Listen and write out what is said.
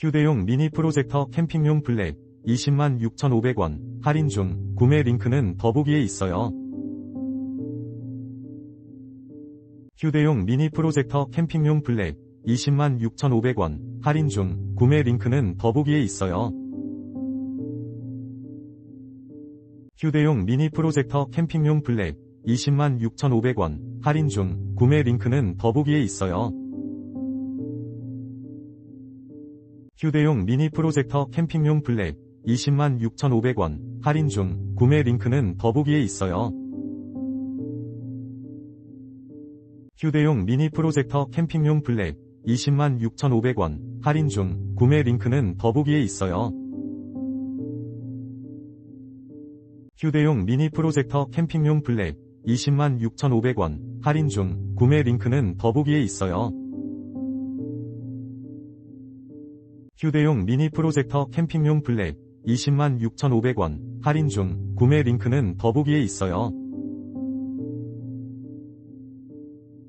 휴대용 미니 프로젝터 캠핑용 블랙 20만 6,500원 할인 중 구매 링크는 더보기에 있어요. 휴대용 미니 프로젝터 캠핑용 블랙 20만 6,500원 할인 중 구매 링크는 더보기에 있어요. 휴대용 미니 프로젝터 캠핑용 블랙 20만 6,500원 할인 중 구매 링크는 더보기에 있어요. 휴대용 미니 프로젝터 캠핑용 블랙 20만 6,500원 할인 중 구매 링크는 더보기에 있어요. 휴대용 미니 프로젝터 캠핑용 블랙 20만 6,500원 할인 중 구매 링크는 더보기에 있어요. 휴대용 미니 프로젝터 캠핑용 블랙 20만 6,500원 할인 중 구매 링크는 더보기에 있어요. 휴대용 미니 프로젝터 캠핑용 블랙 20만 6,500원 할인 중 구매 링크는 더보기에 있어요.